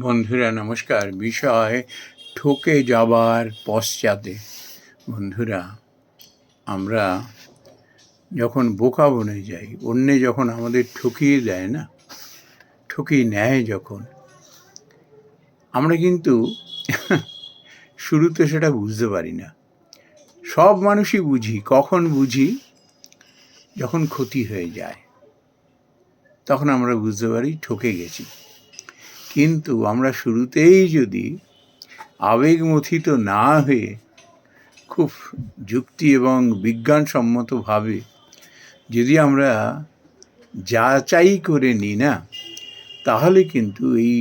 বন্ধুরা, নমস্কার। বিষয়, ঠকে যাবার পশ্চাতে। বন্ধুরা, আমরা যখন বোকা বনে যাই, অন্যে যখন আমাদের ঠকিয়ে দেয় না, ঠকিয়ে নেয় যখন, আমরা কিন্তু শুরুতে সেটা বুঝতে পারি না। সব মানুষই বুঝি, কখন বুঝি? যখন ক্ষতি হয়ে যায়, তখন আমরা বুঝতে পারি ঠকে গেছি। কিন্তু আমরা শুরুতেই যদি আবেগমথিত না হয়ে খুব যুক্তি এবং বিজ্ঞানসম্মতভাবে যদি আমরা যাচাই করে নিই না, তাহলে কিন্তু এই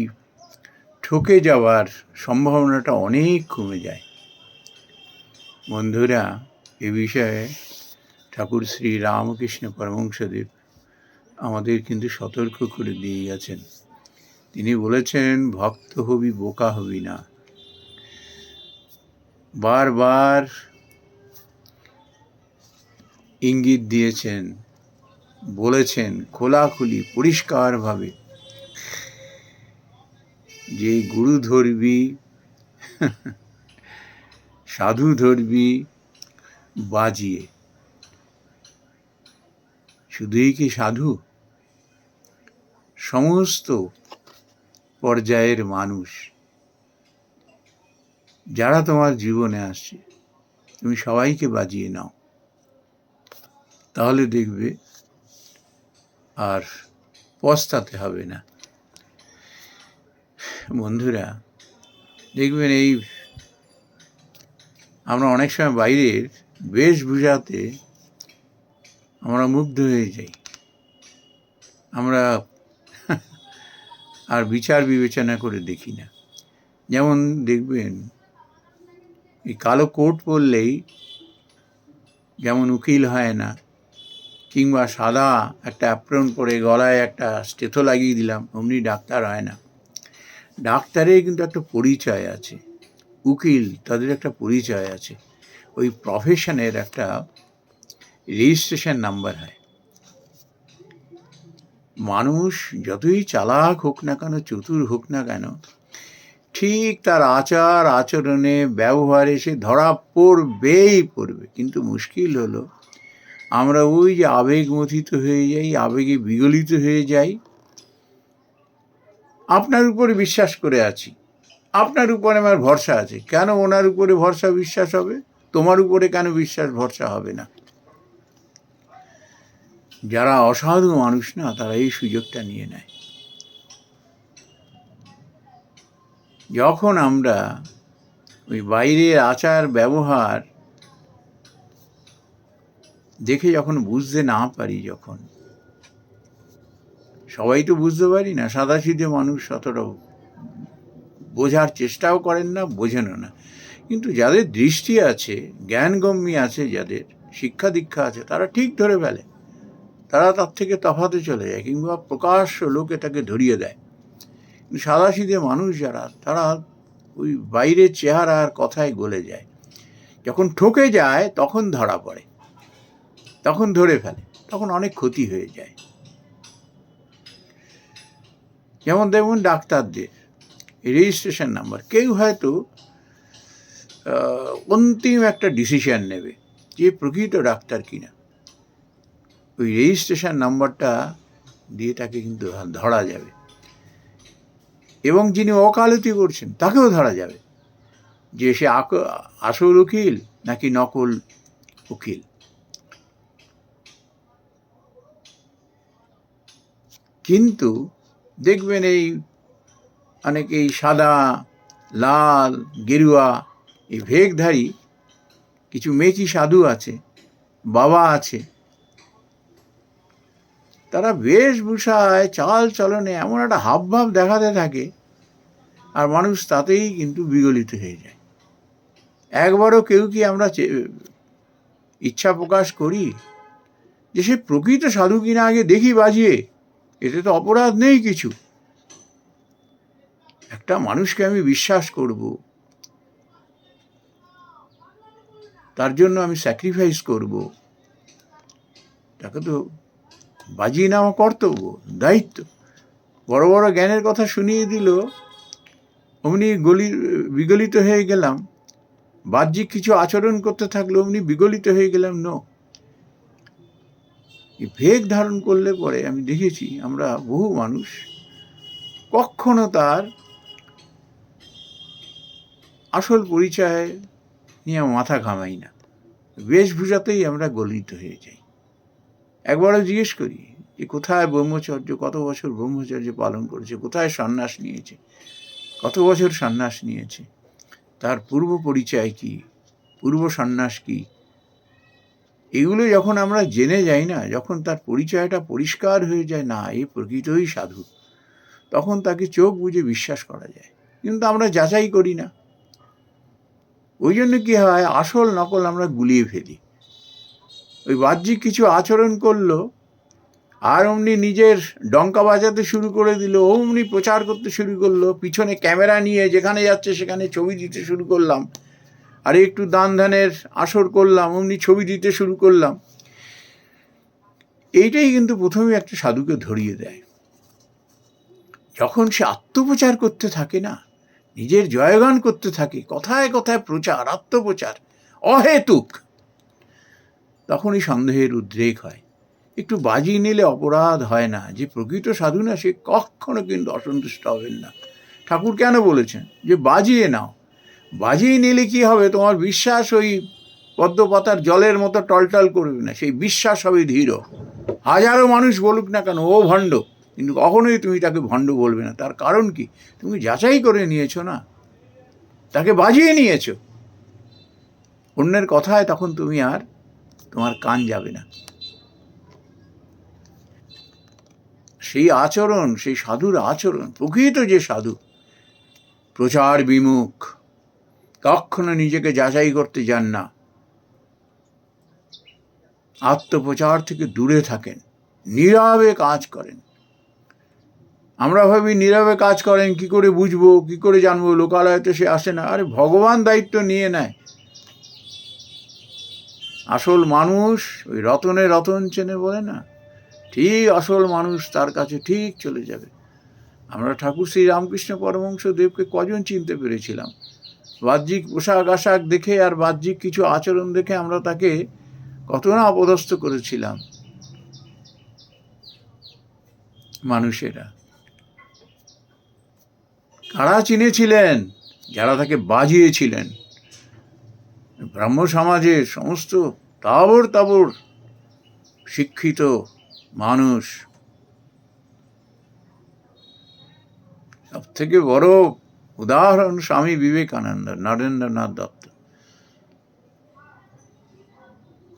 ঠকে যাওয়ার সম্ভাবনাটা অনেক কমে যায়। বন্ধুরা, এ বিষয়ে ঠাকুর শ্রী রামকৃষ্ণ পরমংসদেব আমাদের কিন্তু সতর্ক করে দিয়ে গেছেন তিনি বলেছেন, ভক্ত হবি, বোকা হবি না। বারবার ইঙ্গিত দিয়েছেন, বলেছেন, খোলাখুলি, পরিষ্কারভাবে, যে গুরু ধরবি, সাধু ধরবি, বাজিয়ে। শুধুই কি সাধু? সমস্ত পর্যায়ের মানুষ। যারা তোমার জীবনে আসছে, তুমি সবাইকে বাজিয়ে নাও। তাহলে দেখবে আর পস্তাতে হবে না। বন্ধুরা, দেখবেন এই আমরা অনেক সময় বাইরের বেশভূষাতে আমরা মুগ্ধ হয়ে যাই। আমরা আর বিচার বিবেচনা করে দেখি না। যেমন দেখবেন, এই কালো কোট পরলেই যেমন উকিল হয় না, কিংবা সাদা একটা অ্যাপ্রন পরে গলায় একটা স্টেথো লাগিয়ে দিলাম, অমনি ডাক্তার হয় না। ডাক্তারের কিন্তু একটা পরিচয় আছে, উকিল তাদের একটা পরিচয় আছে। ওই প্রফেশনের একটা রেজিস্ট্রেশন নাম্বার হয়। মানুষ যতই চালাক হোক না কেন, চতুর হোক না কেন, ঠিক তার আচার, আচরণে, ব্যবহারে সে ধরা পড়বেই পড়বে। কিন্তু মুশকিল হলো, আমরা ওই যে আবেগমথিত হয়ে যাই, আবেগে বিগলিত হয়ে যাই। আপনার উপরে বিশ্বাস করে আছি। আপনার উপরে আমার ভরসা আছে। কেন ওনার উপরে ভরসা, বিশ্বাস হবে? তোমার উপরে কেন বিশ্বাস, ভরসা হবে না? যারা অসাধু মানুষ না, তারা এই সুযোগটা নিয়ে নেয়। যখন আমরা ওই বাইরের আচার ব্যবহার দেখে যখন বুঝতে না পারি যখন, সবাই তো বুঝতে পারি না, সাদাসিধে মানুষ অতটা বোঝার চেষ্টাও করেন না, বোঝেনও না। কিন্তু যাদের দৃষ্টি আছে, জ্ঞানগম্যী আছে, যাদের শিক্ষা দীক্ষা আছে, তারা ঠিক ধরে ফেলে। তারা তার থেকে তফাতে চলে যায় কিংবা প্রকাশ্য লোকে তাকে ধরিয়ে দেয়। কিন্তু সাদাসিধে মানুষ যারা, তারা ওই বাইরের চেহারা আর কথায় গলে যায়। যখন ঠকে যায়, তখন ধরা পড়ে, তখন ধরে ফেলে, তখন অনেক ক্ষতি হয়ে যায়। যেমন দেখুন ডাক্তারদের রেজিস্ট্রেশন নাম্বার কেউ হয়তো অন্তিম একটা ডিসিশন নেবে যে প্রকৃত ডাক্তার কিনা। ওই রেজিস্ট্রেশন নাম্বারটা দিয়ে তাকে কিন্তু ধরা যাবে। এবং যিনি ওকালতি করছেন, তাকেও ধরা যাবে। যে সে আসল উকিল নাকি নকল উকিল। কিন্তু দেখবেন এই অনেক এই সাদা, লাল, গেরুয়া, এই ভেগধারী কিছু মেচি সাধু আছে, বাবা আছে তারা বেশভূষায় চাল চলনে এমন একটা হাবভাব দেখাতে থাকে, আর মানুষ তাতেই কিন্তু বিগলিত হয়ে যায়। একবারও কেউ কি আমরা ইচ্ছা প্রকাশ করি যে সে প্রকৃত সাধু কিনা আগে দেখি বাজিয়ে, এতে তো অপরাধ নেই কিছু। একটা মানুষকে আমি বিশ্বাস করব, তার জন্য আমি স্যাক্রিফাইস করব। তাকে তো বাজিয়ে নেওয়া কর্তব্য, দায়িত্ব। বড় বড় জ্ঞানের কথা শুনিয়ে দিল, অমনি গলি, বিগলিত হয়ে গেলাম। বাহ্যিক কিছু আচরণ করতে থাকলে অমনি বিগলিত হয়ে গেলাম, নো। ভেগ ধারণ করলে পরে আমি দেখেছি আমরা বহু মানুষ, কখনো তার আসল পরিচয় নিয়ে মাথা ঘামাই না। বেশভূষাতেই আমরা গলিত হয়ে যাই। একবারও জিজ্ঞেস করি যে কোথায় ব্রহ্মচর্য, কত বছর ব্রহ্মচর্য পালন করেছে, কোথায় সন্ন্যাস নিয়েছে? কত বছর সন্ন্যাস নিয়েছে? তার পূর্ব পরিচয় কি? পূর্ব সন্ন্যাস কি? এগুলো যখন আমরা জেনে যাই না, যখন তার পরিচয়টা পরিষ্কার হয়ে যায়, না, এ প্রকৃতই সাধু, তখন তাকে চোখ বুঝে বিশ্বাস করা যায়। কিন্তু আমরা যাচাই করি না। ওই জন্য কি হয়, আসল নকল আমরা গুলিয়ে ফেলি। ওই বাহ্যিক কিছু আচরণ করল, আর অমনি নিজের ডঙ্কা বাজাতে শুরু করে দিল, অমনি প্রচার করতে শুরু করল, পিছনে ক্যামেরা নিয়ে যেখানে যাচ্ছে সেখানে ছবি দিতে শুরু করলাম, আর একটু দান ধ্যানের আসর করলাম, অমনি ছবি দিতে শুরু করলাম। এইটাই কিন্তু প্রথমে একটা সাধুকে ধরিয়ে দেয়। যখন সে আত্মপ্রচার করতে থাকে না, নিজের জয়গান করতে থাকে, কথায় কথায় প্রচার, আত্মপ্রচার, অহেতুক। তখনই সন্দেহের উদ্রেক হয়। একটু বাজি নিলে অপরাধ হয় না। যে প্রকৃত সাধু না, সে কখনো কিন্তু অসন্তুষ্ট হবেন না। ঠাকুর কেন বলেছেন? যে বাজিয়ে নাও। বাজিয়ে নিলে কি হবে? তোমার বিশ্বাস ওই পদ্মপাতার জলের মতো টলটল করবে না। সেই বিশ্বাস হবে ধীর। হাজারো মানুষ বলুক না কেন, ও ভণ্ড। কিন্তু কখনোই তুমি তাকে ভণ্ড বলবে না। তার কারণ কি? তুমি যাচাই করে নিয়েছো না? তাকে বাজিয়ে নিয়েছো। অন্যের কথায় তখন তুমি আর তোমার কান যাবে না। সেই আচরণ, সেই সাধুর আচরণ, প্রকৃত যে সাধু, প্রচার বিমুখ, কখনো নিজেকে যাচাই করতে যান না। আত্মপ্রচার থেকে দূরে থাকেন, নীরবে কাজ করেন। আমরা ভাবি, নীরবে কাজ করেন, কি করে বুঝব, কি করে জানব লোকালয়তে সে আসে না। আরে ভগবান দায়িত্ব নিয়ে নেয়। আসল মানুষ, ওই রতনে রতন চেনে বলে না। ঠিক আসল মানুষ তার কাছে ঠিক চলে যাবে। আমরা ঠাকুর শ্রী রামকৃষ্ণ পরমংশ দেবকে কজন চিনতে পেরেছিলাম? বাহ্যিক পোশাক আশাক দেখে আর বাহ্যিক কিছু আচরণ দেখে আমরা তাকে কত না অপদস্থ করেছিলাম। মানুষেরা। কারা চিনেছিলেন? যারা তাকে বাজিয়েছিলেন? ব্রাহ্ম সমাজের সমস্ত তাবর তাবর শিক্ষিত মানুষ। সব থেকে বড় উদাহরণ স্বামী বিবেকানন্দ, নরেন্দ্রনাথ দত্ত।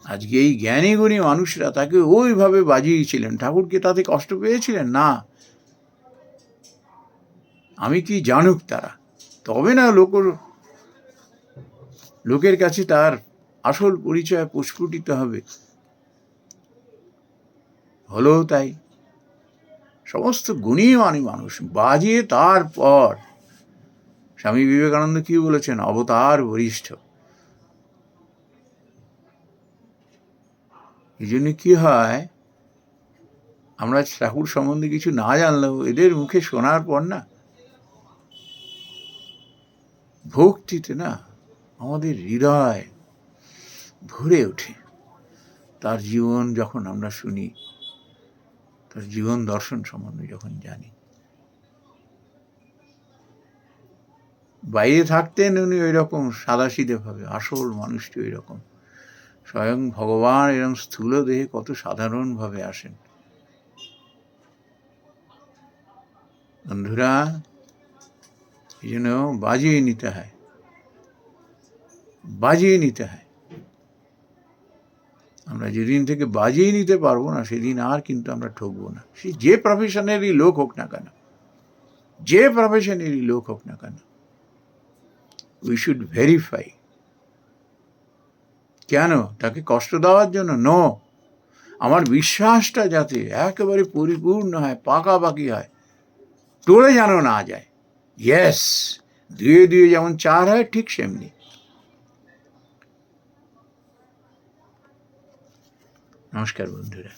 আজকে এই জ্ঞানী গুণী মানুষরা তাকে ওইভাবে বাজিয়েছিলেন। ঠাকুরকে তাতে কষ্ট পেয়েছিলেন? না। আমি কি জানুক তারা? তবে না লোক লোকের কাছে তার আসল পরিচয় প্রস্ফুটিত হবে। হলো তাই। সমস্ত গুণী মানি মানুষ বাজিয়ে তারপর স্বামী বিবেকানন্দ কি বলেছেন? অবতার বরিষ্ঠ। এই জন্য কি হয়? আমরা ঠাকুর সম্বন্ধে কিছু না জানলেও এদের মুখে শোনার পর না, ভক্তিতে না আমাদের হৃদয় ভরে ওঠে। তার জীবন যখন আমরা শুনি, তার জীবন দর্শন সম্বন্ধে যখন জানি। বাইরে থাকতেন উনি ওই রকম সাদাসিদে ভাবে আসল মানুষটি ওই রকম স্বয়ং ভগবান এরকম স্থূল দেহে কত সাধারণভাবে আসেন। বন্ধুরা, এই জন্য বাজিয়ে নিতে হয়। বাজিয়ে নিতে হয়। আমরা যেদিন থেকে বাজিয়ে নিতে পারব না সেদিন আর কিন্তু আমরা ঠকবো না। সে যে প্রফেশনেরই লোক হোক না কেন, যে প্রফেশনেরই লোক হোক না কেন উই শুড ভেরিফাই কেন তাকে কষ্ট দেওয়ার জন্য? নো আমার বিশ্বাসটা যাতে একেবারে পরিপূর্ণ হয়, পাকাপাকি হয়, টলে যেন না যায়। ইয়েস দুয়ে দুয়ে যেমন চার হয়, ঠিক সেমনি। নমস্কার বন্ধুরা